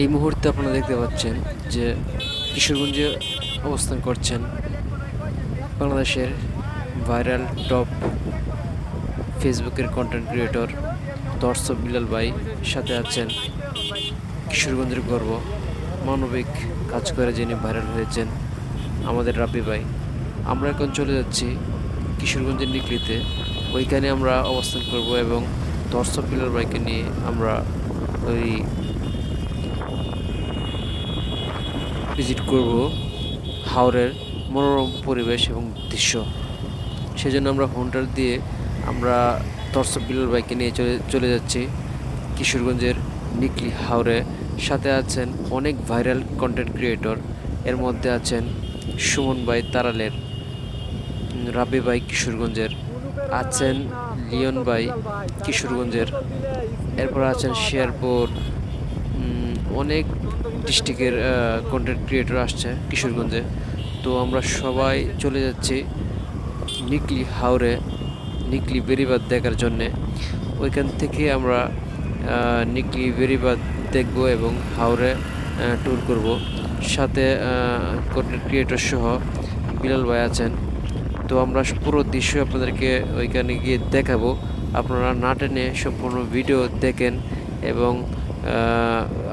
এই মুহূর্তে আপনারা দেখতে পাচ্ছেন যে কিশোরগঞ্জে অবস্থান করছেন বাংলাদেশের ভাইরাল টপ ফেসবুকের কন্টেন্ট ক্রিয়েটর দর্শক বিলাল ভাই। সাথে আছেন কিশোরগঞ্জের গর্ব, মানবিক কাজ করে যিনি ভাইরাল হয়েছেন আমাদের রাব্বি ভাই। আমরা এখন চলে যাচ্ছি কিশোরগঞ্জের নিকলিতে। ওইখানে আমরা অবস্থান করব এবং দর্শক বিলাল ভাইকে নিয়ে আমরা ওই ভিজিট করব হাওরের মনোরম পরিবেশ এবং দৃশ্য। সেজন্য আমরা হোন্ডার দিয়ে আমরা দর্শক বিলাল বাইকে নিয়ে চলে চলে যাচ্ছি। কিশোরগঞ্জের নিকলি হাওরে। সাথে আছেন অনেক ভাইরাল কন্টেন্ট ক্রিয়েটর এর মধ্যে আছেন সুমন ভাই তারালের রাবি ভাই কিশোরগঞ্জের আছেন লিওন ভাই কিশোরগঞ্জের। এরপর আছেন শেরপুর উম, অনেক ডিস্ট্রিক্টের কন্টেন্ট ক্রিয়েটর আসছে কিশোরগঞ্জে। তো আমরা সবাই চলে যাচ্ছি নিকলি হাওরে, নিকলি বেরিবাদ দেখার জন্যে। ওইখান থেকে আমরা নিকলি বেরিবাদ দেখব এবং হাওরে ট্যুর করব। সাথে কন্টেন্ট ক্রিয়েটর সহ বিলাল ভাই আছেন। তো আমরা পুরো দৃশ্য আপনাদেরকে ওইখানে গিয়ে দেখাবো। আপনারা না টেনে সম্পূর্ণ ভিডিও দেখেন এবং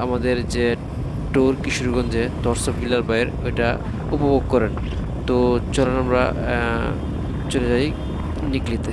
আমাদের যে ট্যুর কিশোরগঞ্জে দর্শক গিলার বাইয়ের ওইটা উপভোগ করেন। তো চলেন আমরা চলে যাই নিকলিতে।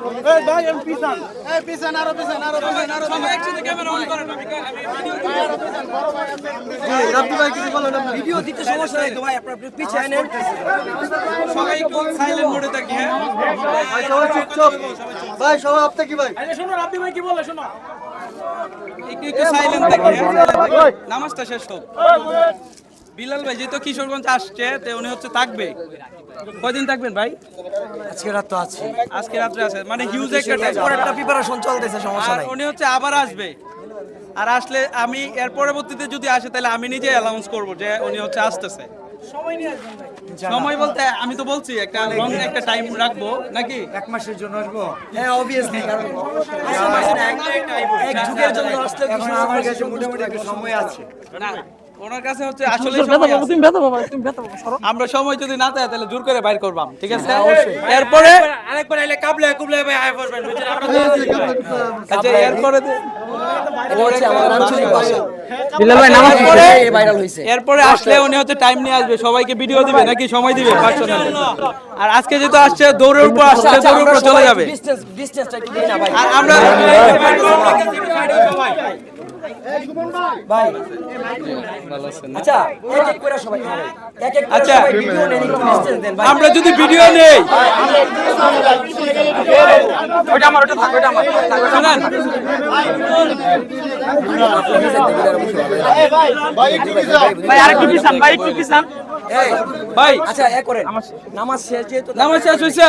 হ্যাঁ? সবাই ভিডিও দিতে সমস্যা নাই তো ভাই আপনারা একটু পিছাই নেন সবাই একটু সাইলেন্ট মোডে থাকি হ্যাঁ? ভাই সবাই আপনি কি ভাই? আরে শোনো রাব্বি ভাই কি বলে শোনো? একটু একটু সাইলেন্ট থাকি হ্যাঁ? থাকি। নামাজটা শেষ হোক। বিলাল ভাই যেহেতু কিশোরগঞ্জ আসছে তো উনি হচ্ছে থাকবে। কয়দিন থাকবেন ভাই? আজকে রাত তো আছে। আজকে রাত্রে আছে মানে হিউজ একটা প্রিপারেশন চলতেছে সমস্যা আর নাই। উনি হচ্ছে আবার আসবে। আর আসলে আমি এর পরবর্তীতে যদি আসে তাহলে আমি নিজে অ্যানাউন্স করব যে উনি হচ্ছে আসতেছে। সময় বলতে আমি তো বলছি একটা লং একটা টাইম রাখব নাকি? এক মাসের জন্য আসব? হ্যাঁ অবভিয়াসলি কারণ এক যুগের জন্য আসলে কিছু আমার কাছে মোটামুটি একটা সময় আছে। না। ওনার কাছে হচ্ছে আসলে সময় আছে। আমরা সময় যদি না দেয় তাহলে জোর করে বাইর করবাম ঠিক আছে? এরপরে আরেকবার আইলে কাবলে কুবলে ভাই আচ্ছা এটা হচ্ছে আমাদের আঞ্চলিক ভাষা এরপরে এরপরে আসলে উনি হচ্ছে টাইম নিয়ে আসবে সবাইকে ভিডিও দিবে নাকি সময় দিবে? পার্সোনালি আর আজকে যেহেতু আসছে দৌড়ের উপর আসছে দৌড়ের উপর চলে যাবে। ডিসটেন্স ডিসটেন্সটা একটু দিই না ভাই। আর আমরা ভাই। আচ্ছা এক এক করে সবাই এক এক করে আচ্ছা। ভিডিও আমরা যদি ভিডিও নেই। ভাই আরেকটু পিছান ভাই একটু পিছান ভাই। আচ্ছা এক করেন। নামাজ শেষ যেহেতু নামাজ শেষ হয়েছে